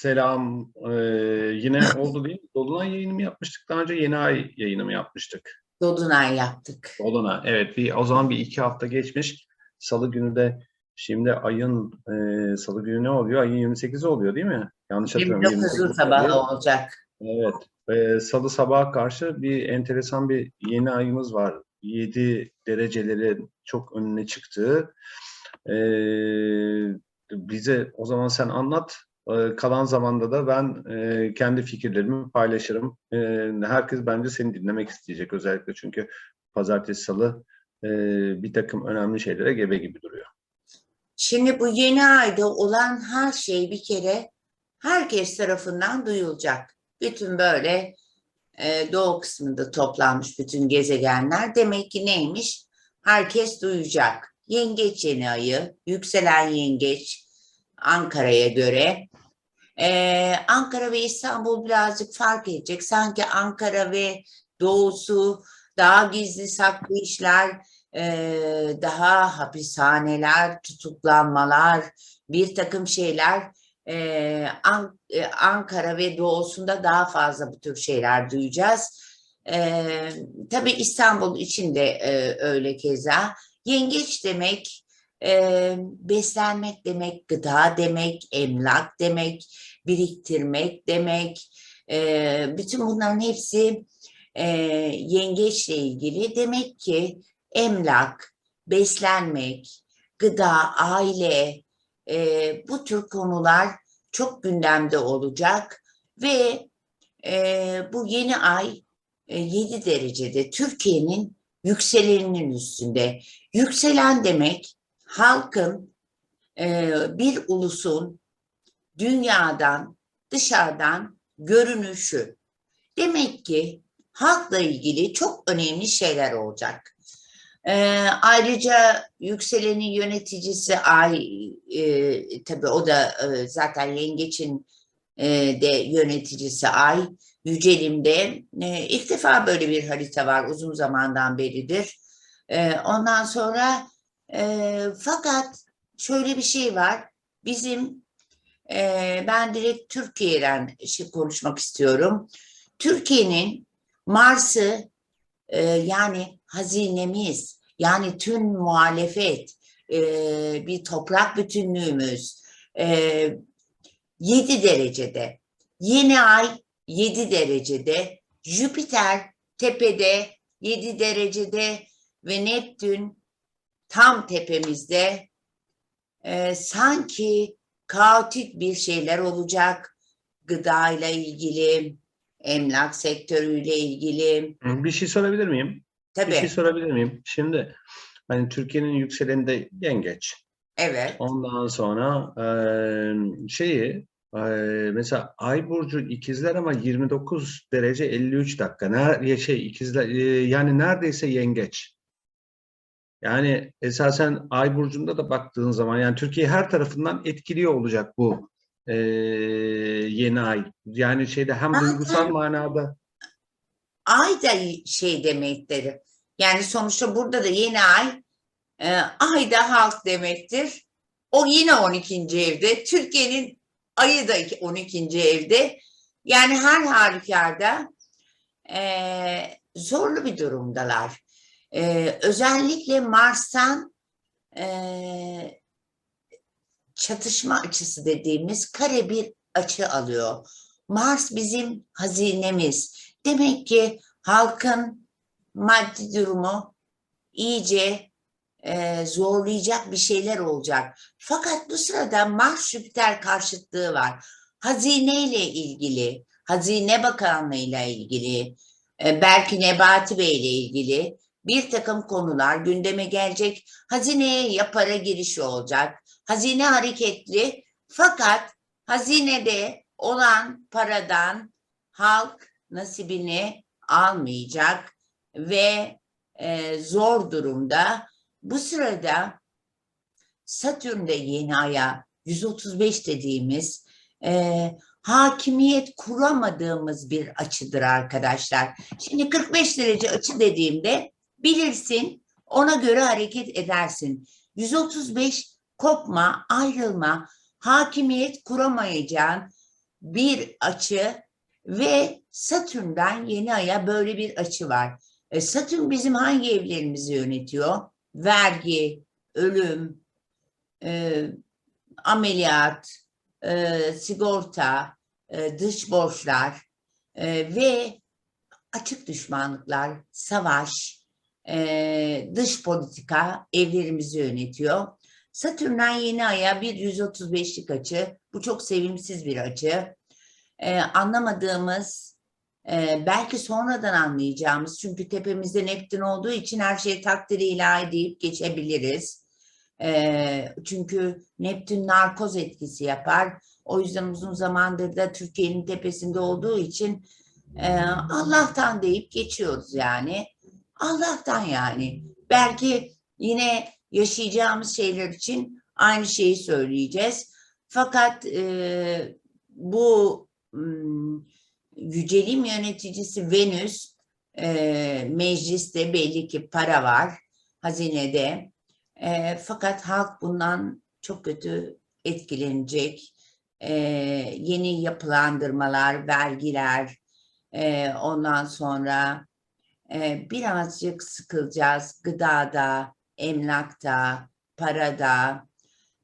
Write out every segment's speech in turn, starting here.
selam. Ee, yine oldu değil mi? Dolunay yayını mı yapmıştık? Daha önce yeni ay yayını mı yapmıştık? Dolunay yaptık. Dolunay. Evet. Bir, o zaman bir iki hafta geçmiş. Salı günü de şimdi ayın e, salı günü ne oluyor? Ayın 28'i oluyor değil mi? Yanlış hatırlamıyorum. 29'u 28'i sabahı olacak. Evet. Ee, Salı sabaha karşı bir enteresan bir yeni ayımız var. 7 derecelerin çok önüne çıktığı. Ee, bize o zaman sen anlat. Ee, kalan zamanda da ben e, kendi fikirlerimi paylaşırım. Ee, herkes bence seni dinlemek isteyecek özellikle çünkü pazartesi salı e, bir takım önemli şeylere gebe gibi duruyor. Şimdi bu yeni ayda olan her şey bir kere herkes tarafından duyulacak. Bütün böyle e, doğu kısmında toplanmış bütün gezegenler demek ki neymiş? Herkes duyacak. Yengeç yeni ayı, yükselen yengeç Ankara'ya göre. E, Ankara ve İstanbul birazcık fark edecek. Sanki Ankara ve doğusu daha gizli saklı işler, e, daha hapishaneler, tutuklanmalar, bir takım şeyler e, An- Ankara ve doğusunda daha fazla bu tür şeyler duyacağız. E, tabii İstanbul için de e, öyle keza. Yengeç demek, e, beslenmek demek, gıda demek, emlak demek, biriktirmek demek. E, bütün bunların hepsi e, yengeçle ilgili. Demek ki emlak, beslenmek, gıda, aile, e, bu tür konular çok gündemde olacak ve e, bu yeni ay e, 7 derecede Türkiye'nin yükseleninin üstünde. Yükselen demek halkın e, bir ulusun dünyadan, dışarıdan görünüşü. Demek ki halkla ilgili çok önemli şeyler olacak. Ee, ayrıca yükselenin yöneticisi Ay, e, tabii o da e, zaten Yengeç'in e, de yöneticisi Ay. Yücelim'de e, ilk defa böyle bir harita var uzun zamandan beridir. E, ondan sonra e, fakat şöyle bir şey var. Bizim e, ben direkt Türkiye'den şey konuşmak istiyorum. Türkiye'nin Mars'ı e, yani hazinemiz, yani tüm muhalefet, e, bir toprak bütünlüğümüz e, 7 derecede. Yeni ay 7 derecede. Jüpiter tepede 7 derecede ve Neptün tam tepemizde. E, sanki kaotik bir şeyler olacak gıdayla ilgili, emlak sektörüyle ilgili. Bir şey sorabilir miyim? Tabii. Bir şey sorabilir miyim? Şimdi hani Türkiye'nin yükseleni yengeç. Evet. Ondan sonra eee, şeyi eee, mesela Ay burcu ikizler ama 29 derece 53 dakika. Ner şey ikizler eee, yani neredeyse yengeç. Yani esasen Ay burcunda da baktığın zaman yani Türkiye her tarafından etkiliyor olacak bu eee, yeni ay. Yani şeyde hem Aa, duygusal manada Ay da şey demektir. Yani sonuçta burada da yeni ay, e, ay da halk demektir. O yine 12. evde. Türkiye'nin ayı da 12. evde. Yani her halükarda e, zorlu bir durumdalar. E, özellikle Mars'tan e, çatışma açısı dediğimiz kare bir açı alıyor. Mars bizim hazinemiz. Demek ki halkın maddi durumu iyice e, zorlayacak bir şeyler olacak. Fakat bu sırada Mars Jüpiter karşıtlığı var. Hazine ile ilgili, Hazine Bakanlığı ile ilgili, e, belki Nebati Bey ile ilgili bir takım konular gündeme gelecek. Hazineye ya para girişi olacak. Hazine hareketli fakat hazinede olan paradan halk nasibini almayacak ve e, zor durumda. Bu sırada Satürn'de yeni aya 135 dediğimiz e, hakimiyet kuramadığımız bir açıdır arkadaşlar. Şimdi 45 derece açı dediğimde bilirsin ona göre hareket edersin. 135 kopma, ayrılma, hakimiyet kuramayacağın bir açı ve Satürn'den yeni aya böyle bir açı var. E, Satürn bizim hangi evlerimizi yönetiyor? Vergi, ölüm, e, ameliyat, e, sigorta, e, dış borçlar e, ve açık düşmanlıklar, savaş, e, dış politika evlerimizi yönetiyor. Satürn'den yeni aya bir 135'lik açı. Bu çok sevimsiz bir açı. E, anlamadığımız, e, belki sonradan anlayacağımız çünkü tepemizde Neptün olduğu için her şeyi takdiri ilahi deyip geçebiliriz. E, çünkü Neptün narkoz etkisi yapar. O yüzden uzun zamandır da Türkiye'nin tepesinde olduğu için e, Allah'tan deyip geçiyoruz yani. Allah'tan yani. Belki yine yaşayacağımız şeyler için aynı şeyi söyleyeceğiz. Fakat e, bu yücelim yöneticisi Venüs e, mecliste belli ki para var hazinede. E, fakat halk bundan çok kötü etkilenecek. E, yeni yapılandırmalar, vergiler, e, ondan sonra e, birazcık sıkılacağız gıdada, emlakta, parada.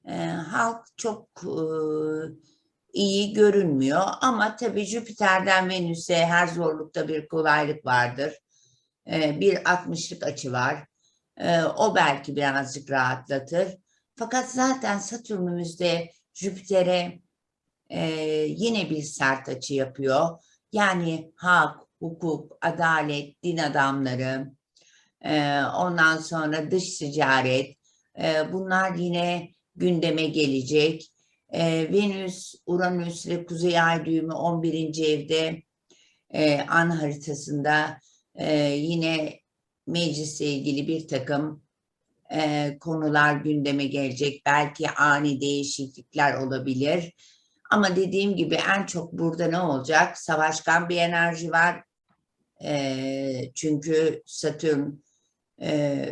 E, halk çok e, iyi görünmüyor ama tabii Jüpiter'den Venüs'e her zorlukta bir kolaylık vardır. E, bir 60'lık açı var. O belki birazcık rahatlatır. Fakat zaten Satürn'ümüzde Jüpiter'e e, yine bir sert açı yapıyor. Yani hak, hukuk, adalet, din adamları, e, ondan sonra dış ticaret, e, bunlar yine gündeme gelecek. E, Venüs, Uranüs ve Kuzey Ay düğümü 11. evde an haritasında yine meclisle ilgili bir takım konular gündeme gelecek. Belki ani değişiklikler olabilir. Ama dediğim gibi en çok burada ne olacak? Savaşkan bir enerji var. E, çünkü Satürn e,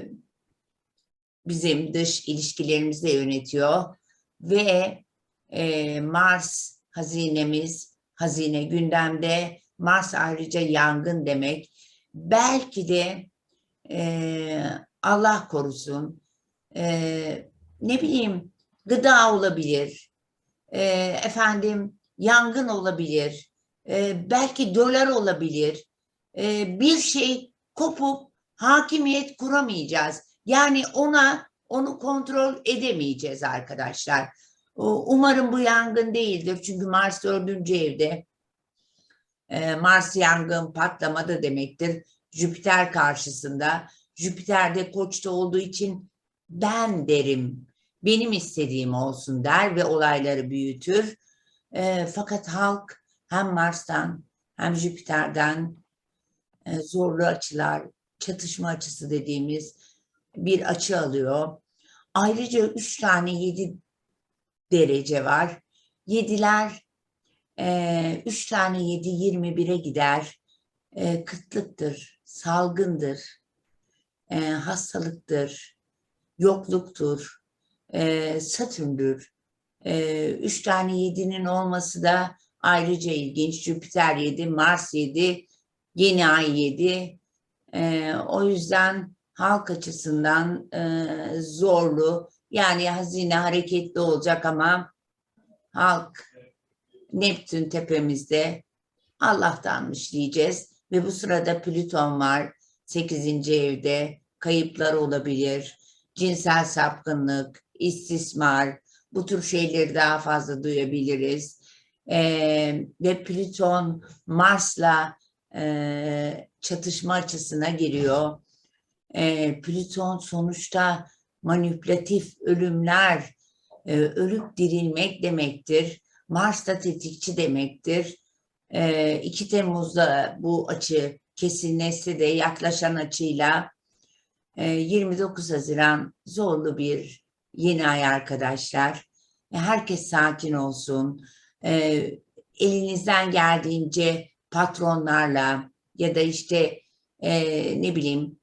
bizim dış ilişkilerimizi de yönetiyor ve e, Mars hazinemiz, hazine gündemde. Mars ayrıca yangın demek. Belki de e, Allah korusun e, ne bileyim gıda olabilir, e, efendim yangın olabilir, e, belki dolar olabilir. E, bir şey kopup hakimiyet kuramayacağız. Yani ona onu kontrol edemeyeceğiz arkadaşlar. Umarım bu yangın değildir. Çünkü Mars dördüncü evde. Mars yangın patlama da demektir. Jüpiter karşısında. Jüpiter de koçta olduğu için ben derim. Benim istediğim olsun der ve olayları büyütür. E, fakat halk hem Mars'tan hem Jüpiter'den e, zorlu açılar, çatışma açısı dediğimiz bir açı alıyor. Ayrıca üç tane yedi derece var. Yediler e, üç tane yedi yirmi bire gider. E, kıtlıktır, salgındır, e, hastalıktır, yokluktur, e, satürndür. E, üç tane yedinin olması da ayrıca ilginç. Jüpiter yedi, Mars yedi, yeni ay yedi. E, o yüzden halk açısından e, zorlu. Yani hazine hareketli olacak ama halk Neptün tepemizde Allah'tanmış diyeceğiz. Ve bu sırada Plüton var 8. evde kayıplar olabilir, cinsel sapkınlık, istismar bu tür şeyleri daha fazla duyabiliriz. Ee, ve Plüton Mars'la e, çatışma açısına giriyor. E, Plüton sonuçta manipülatif ölümler, e, ölüp dirilmek demektir. Mars da tetikçi demektir. E, 2 Temmuz'da bu açı kesinleşse de yaklaşan açıyla e, 29 Haziran zorlu bir yeni ay arkadaşlar. Herkes sakin olsun. E, elinizden geldiğince patronlarla ya da işte e, ne bileyim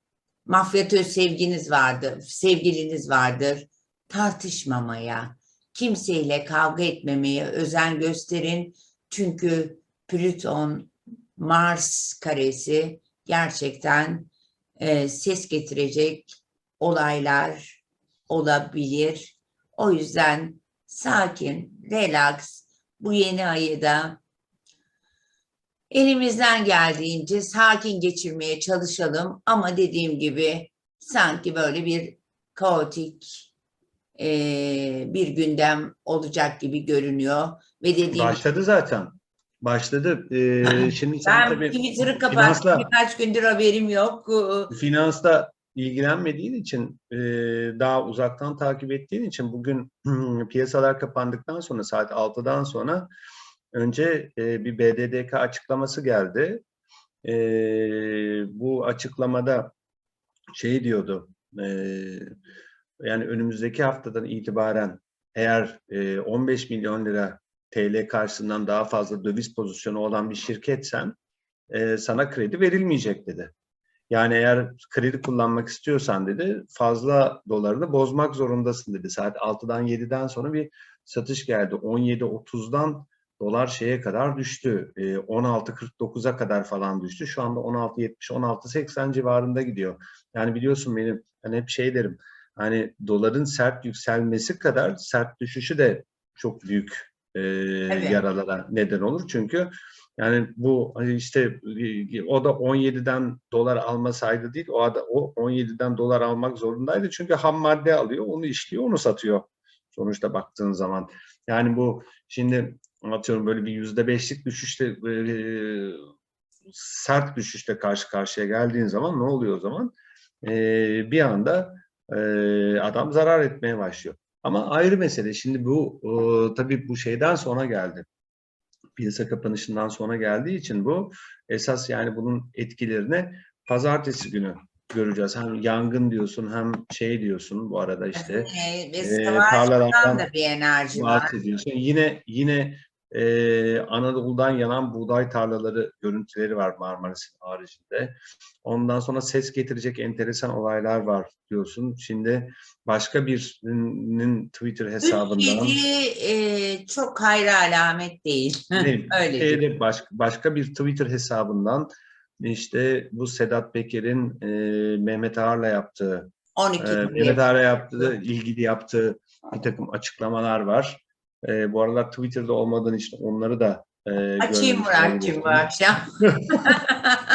mafyatör sevginiz vardır, sevgiliniz vardır. Tartışmamaya, kimseyle kavga etmemeye özen gösterin. Çünkü Plüton, Mars karesi gerçekten e, ses getirecek olaylar olabilir. O yüzden sakin, relax, bu yeni ayı da elimizden geldiğince sakin geçirmeye çalışalım. Ama dediğim gibi sanki böyle bir kaotik e, bir gündem olacak gibi görünüyor. Ve dediğim Başladı zaten. Başladı. Ee, şimdi ben tabii Twitter'ı kapattım. finansla- Birkaç gündür haberim yok. finansla ilgilenmediğin için e, daha uzaktan takip ettiğin için bugün piyasalar kapandıktan sonra saat 6'dan sonra önce e, bir BDDK açıklaması geldi. E, bu açıklamada şey diyordu e, yani önümüzdeki haftadan itibaren eğer e, 15 milyon lira TL karşısından daha fazla döviz pozisyonu olan bir şirketsen e, sana kredi verilmeyecek dedi. Yani eğer kredi kullanmak istiyorsan dedi fazla dolarını bozmak zorundasın dedi. Saat 6'dan 7'den sonra bir satış geldi. 17.30'dan dolar şeye kadar düştü. E, 16.49'a kadar falan düştü. Şu anda 16.70, 16.80 civarında gidiyor. Yani biliyorsun benim ben hep şey derim. Hani doların sert yükselmesi kadar sert düşüşü de çok büyük e, yaralara neden olur. Çünkü yani bu hani işte e, o da 17'den dolar almasaydı değil, o da o 17'den dolar almak zorundaydı. Çünkü ham madde alıyor, onu işliyor, onu satıyor. Sonuçta baktığın zaman. Yani bu şimdi atıyorum böyle bir yüzde beşlik düşüşte e, sert düşüşle karşı karşıya geldiğin zaman ne oluyor o zaman? E, bir anda e, adam zarar etmeye başlıyor. Ama ayrı mesele. Şimdi bu e, tabii bu şeyden sonra geldi piyasa kapanışından sonra geldiği için bu esas yani bunun etkilerini pazartesi günü göreceğiz. Hem yangın diyorsun hem şey diyorsun bu arada işte E, tarlalardan da bir enerji var. bahsediyorsun. Yine yine e, Anadolu'dan yanan buğday tarlaları görüntüleri var Marmaris'in haricinde. Ondan sonra ses getirecek enteresan olaylar var diyorsun. Şimdi başka birinin Twitter hesabından 3-7 e, çok hayra alamet değil. Değil. Öyle Şeyde diyeyim. baş- başka bir Twitter hesabından işte bu Sedat Peker'in e, Mehmet Ağar'la yaptığı, 12 e. Mehmet Ağar'la yaptığı, ilgili yaptığı bir takım açıklamalar var. E, bu aralar Twitter'da olmadığın için onları da e, Açayım Murat'cığım bu akşam.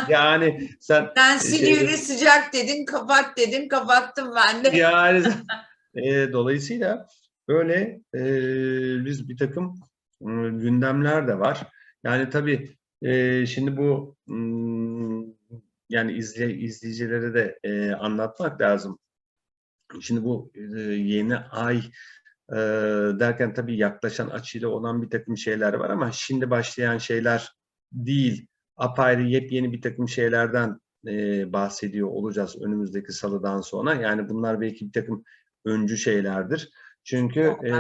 Yani sen Sen şey- Silivri sıcak dedin, kapat dedin, kapattım ben de. yani e, dolayısıyla böyle e, biz bir takım e, gündemler de var. Yani tabii e, şimdi bu yani izle, izleyicilere de e, anlatmak lazım. Şimdi bu e, yeni ay e, derken tabii yaklaşan açıyla olan bir takım şeyler var ama şimdi başlayan şeyler değil. Apayrı yepyeni bir takım şeylerden e, bahsediyor olacağız önümüzdeki salıdan sonra. Yani bunlar belki bir takım öncü şeylerdir. Çünkü e,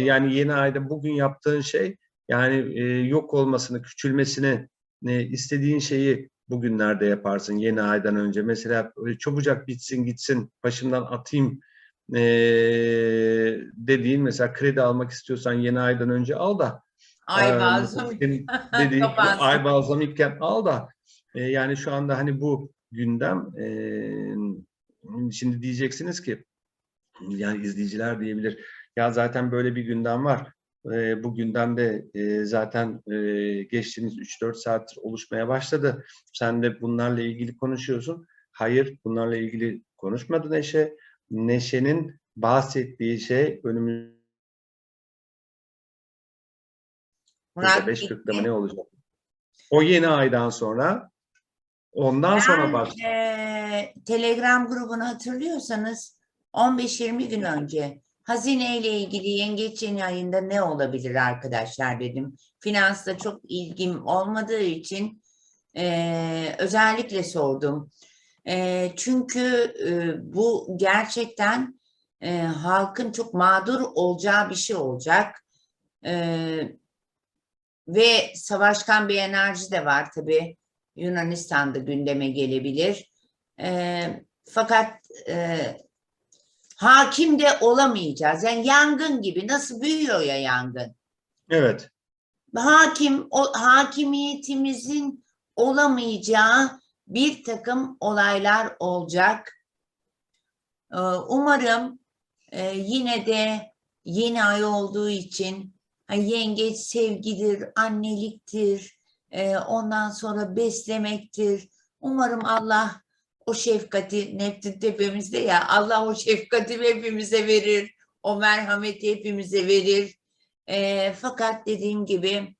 yani yeni ayda bugün yaptığın şey yani e, yok olmasını, küçülmesini, e, istediğin şeyi bugünlerde yaparsın yeni aydan önce. Mesela e, çabucak bitsin gitsin, başımdan atayım e, dediğin mesela kredi almak istiyorsan yeni aydan önce al da Ay ee, senin dediğin ay balzamikken al da e, yani şu anda hani bu gündem e, şimdi diyeceksiniz ki yani izleyiciler diyebilir ya zaten böyle bir gündem var. E, bu gündemde e, zaten e, geçtiğimiz 3-4 saattir oluşmaya başladı. Sen de bunlarla ilgili konuşuyorsun. Hayır bunlarla ilgili konuşmadı Neşe. Neşe'nin bahsettiği şey önümüzde Murat 5 gitti. 40'da mı ne olacak? O yeni aydan sonra ondan sonra Ben, baş. e, Telegram grubunu hatırlıyorsanız 15-20 gün önce hazine ile ilgili yengeç yeni ayında ne olabilir arkadaşlar dedim. Finansta çok ilgim olmadığı için e, özellikle sordum. E, çünkü e, bu gerçekten e, halkın çok mağdur olacağı bir şey olacak. E, ve savaşkan bir enerji de var tabii. Yunanistan'da gündeme gelebilir. Fakat e, hakim de olamayacağız. Yani yangın gibi nasıl büyüyor ya yangın. Evet. hakim o hakimiyetimizin olamayacağı bir takım olaylar olacak. Ee, Umarım e, yine de yeni ay olduğu için yengeç sevgidir, anneliktir, e, ondan sonra beslemektir. Umarım Allah o şefkati Neptün tepemizde ya Allah o şefkati hepimize verir. O merhameti hepimize verir. E, fakat dediğim gibi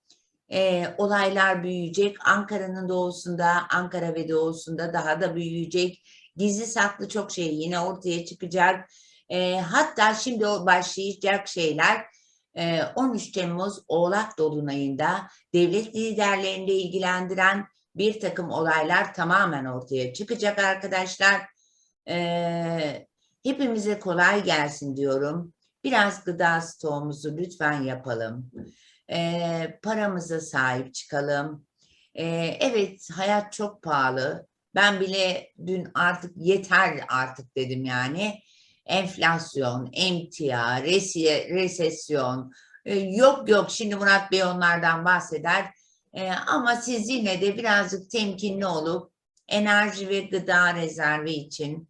e, olaylar büyüyecek. Ankara'nın doğusunda, Ankara ve doğusunda daha da büyüyecek. Gizli saklı çok şey yine ortaya çıkacak. E, hatta şimdi o başlayacak şeyler e, 13 Temmuz Oğlak Dolunay'ında devlet liderlerini de ilgilendiren bir takım olaylar tamamen ortaya çıkacak arkadaşlar. E, hepimize kolay gelsin diyorum. Biraz gıda stoğumuzu lütfen yapalım. E, paramıza sahip çıkalım. E, evet hayat çok pahalı. Ben bile dün artık yeter artık dedim yani. Enflasyon, emtia, resi- resesyon. E, yok yok şimdi Murat Bey onlardan bahseder. E, ama siz yine de birazcık temkinli olup enerji ve gıda rezervi için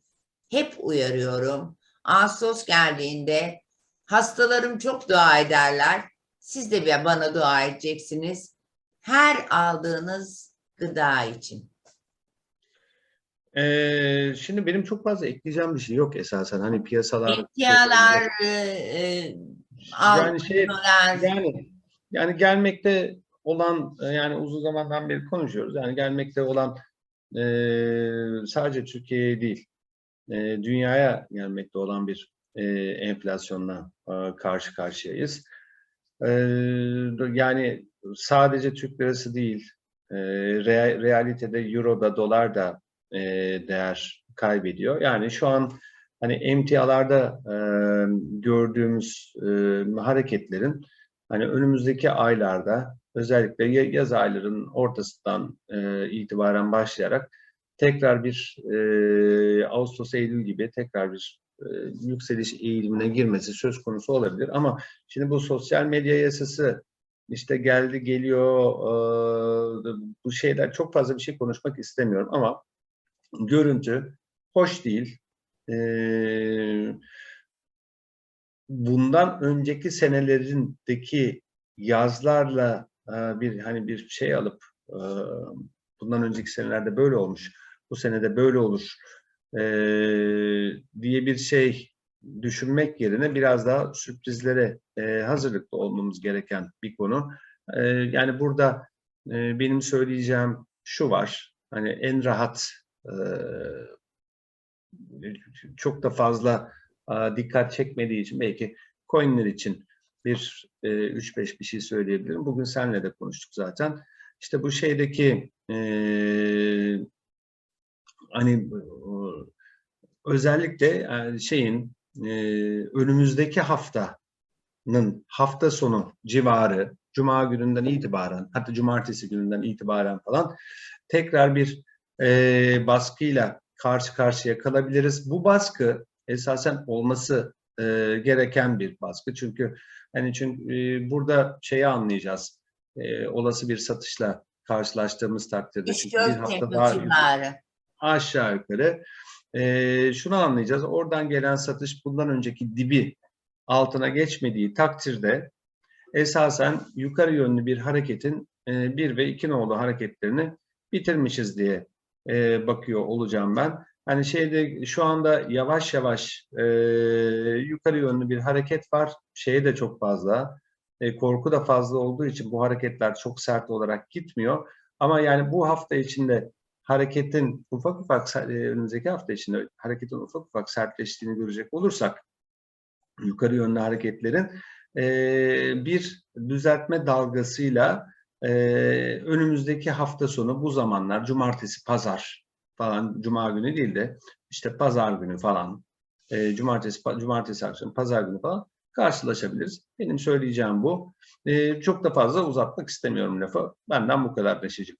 hep uyarıyorum. Ağustos geldiğinde hastalarım çok dua ederler. Siz de bir bana dua edeceksiniz. Her aldığınız gıda için. Ee, şimdi benim çok fazla ekleyeceğim bir şey yok esasen. Hani piyasalar Emtialar, e, e, yani şey yani yani gelmekte olan e, yani uzun zamandan beri konuşuyoruz. Yani gelmekte olan e, sadece Türkiye'ye değil e, dünyaya gelmekte olan bir e, enflasyonla e, karşı karşıyayız. Yani sadece Türk lirası değil, e, rea- realitede euro da dolar da değer kaybediyor. Yani şu an hani emtialarda e, gördüğümüz e, hareketlerin hani önümüzdeki aylarda özellikle ya- yaz aylarının ortasından e, itibaren başlayarak tekrar bir e, Ağustos Eylül gibi tekrar bir yükseliş eğilimine girmesi söz konusu olabilir ama şimdi bu sosyal medya yasası işte geldi geliyor e, bu şeyler çok fazla bir şey konuşmak istemiyorum ama görüntü hoş değil. E, bundan önceki senelerindeki yazlarla e, bir hani bir şey alıp e, bundan önceki senelerde böyle olmuş, bu senede böyle olur e, diye bir şey düşünmek yerine biraz daha sürprizlere e, hazırlıklı olmamız gereken bir konu. E, yani burada e, benim söyleyeceğim şu var, hani en rahat e, çok da fazla e, dikkat çekmediği için belki coinler için bir e, 3-5 bir şey söyleyebilirim. Bugün seninle de konuştuk zaten. İşte bu şeydeki e, hani özellikle e, şeyin e, önümüzdeki haftanın hafta sonu civarı Cuma gününden itibaren hatta Cumartesi gününden itibaren falan tekrar bir e, baskıyla karşı karşıya kalabiliriz. Bu baskı esasen olması e, gereken bir baskı. Çünkü hani çünkü e, burada şeyi anlayacağız. E, olası bir satışla karşılaştığımız takdirde çünkü bir 3-4 hafta daha civarı. Aşağı yukarı e, şunu anlayacağız. Oradan gelen satış bundan önceki dibi altına geçmediği takdirde esasen yukarı yönlü bir hareketin e, bir ve iki nolu hareketlerini bitirmişiz diye e, bakıyor olacağım ben. Hani şeyde şu anda yavaş yavaş e, yukarı yönlü bir hareket var. Şeye de çok fazla. E, korku da fazla olduğu için bu hareketler çok sert olarak gitmiyor. Ama yani bu hafta içinde hareketin ufak ufak e, önümüzdeki hafta içinde hareketin ufak ufak sertleştiğini görecek olursak yukarı yönlü hareketlerin e, bir düzeltme dalgasıyla e, önümüzdeki hafta sonu bu zamanlar cumartesi pazar falan cuma günü değil de işte pazar günü falan cumartesi cumartesi akşamı pazar günü falan karşılaşabiliriz. Benim söyleyeceğim bu. Çok da fazla uzatmak istemiyorum lafı. Benden bu kadar Neşeciğim.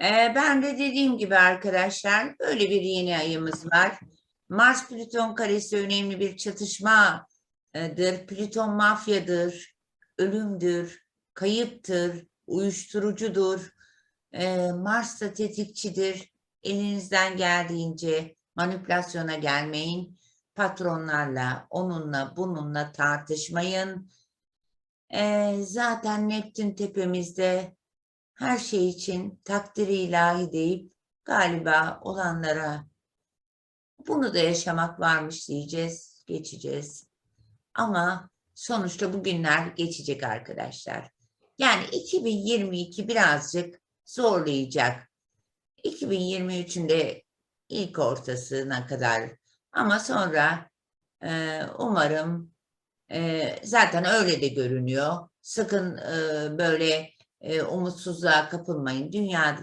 Ee, ben de dediğim gibi arkadaşlar böyle bir yeni ayımız var. Mars Plüton karesi önemli bir çatışmadır. Plüton mafyadır, ölümdür, kayıptır, uyuşturucudur. Mars da tetikçidir. Elinizden geldiğince manipülasyona gelmeyin. Patronlarla, onunla, bununla tartışmayın. Zaten Neptün tepemizde her şey için takdiri ilahi deyip galiba olanlara bunu da yaşamak varmış diyeceğiz, geçeceğiz. Ama sonuçta bu günler geçecek arkadaşlar. Yani 2022 birazcık zorlayacak. 2023'ün de ilk ortasına kadar ama sonra e, umarım e, zaten öyle de görünüyor. Sakın e, böyle e, umutsuzluğa kapılmayın. Dünya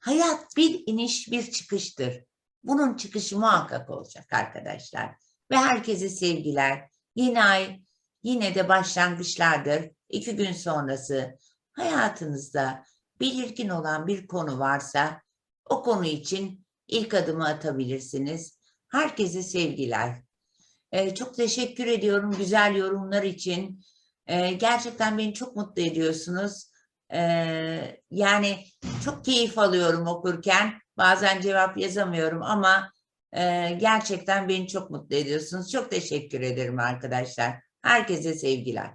hayat bir iniş bir çıkıştır. Bunun çıkışı muhakkak olacak arkadaşlar. Ve herkese sevgiler. Yeni ay yine de başlangıçlardır. İki gün sonrası hayatınızda belirgin olan bir konu varsa o konu için ilk adımı atabilirsiniz. Herkese sevgiler. Ee, çok teşekkür ediyorum güzel yorumlar için. Ee, gerçekten beni çok mutlu ediyorsunuz. Ee, yani çok keyif alıyorum okurken. Bazen cevap yazamıyorum ama e, gerçekten beni çok mutlu ediyorsunuz. Çok teşekkür ederim arkadaşlar. Herkese sevgiler.